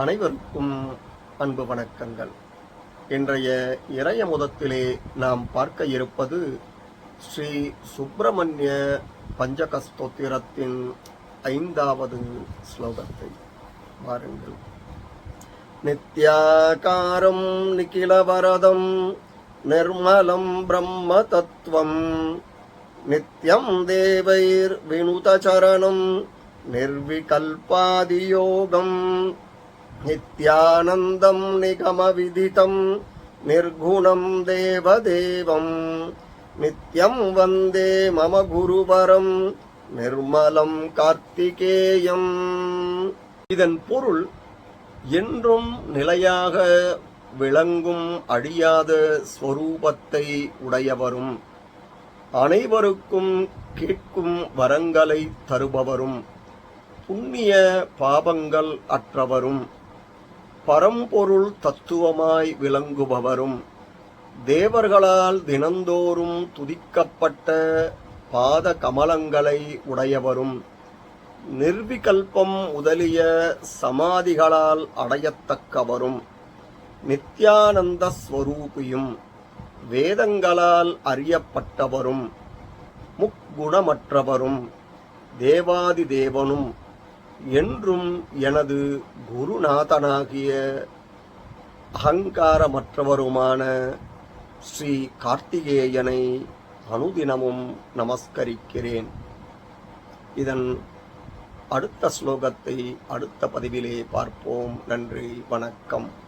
அனைவருக்கும் அன்பு வணக்கங்கள். இன்றைய இறைய முதத்திலே நாம் பார்க்க இருப்பது ஸ்ரீ சுப்பிரமணிய பஞ்சகஸ்தோத்திரத்தின் ஐந்தாவது ஸ்லோகத்தை. பாருங்கள். நித்யாகாரம் நிகிலவரதம் நிர்மலம் பிரம்ம தத்துவம் நித்யம் தேவைர் வினுதச்சரணம் நிர்விகல்பாதியோகம் नित्यानन्दम् निगमविदितम् निर्गुणम् देवदेवम् नित्यम् वन्दे मम गुरुवरम् நிர்மலம் கார்த்திகேயம் இதன் பொருள் என்றும் நிலையாக விளங்கும் அழியாத ஸ்வரூபத்தை உடையவரும் அனைவருக்கும் கேட்கும் வரங்களை தருபவரும் புண்ணிய பாபங்கள் அற்றவரும் பரம்பொருள் தத்துவமாய் விளங்குபவரும் தேவர்களால் தினந்தோறும் துதிக்கப்பட்ட பாத கமலங்களை உடையவரும் நிர்விகல்பம் முதலிய சமாதிகளால் அடையத்தக்கவரும் நித்யானந்த ஸ்வரூபியும் வேதங்களால் அறியப்பட்டவரும் முக்குணமற்றவரும் தேவாதி தேவனும் என்றும் எனது குருநாதனாகிய அகங்காரமற்றவருமான ஸ்ரீ கார்த்திகேயனை அனுதினமும் நமஸ்கரிக்கிறேன். இதன் அடுத்த ஸ்லோகத்தை அடுத்த பதிவிலே பார்ப்போம். நன்றி வணக்கம்.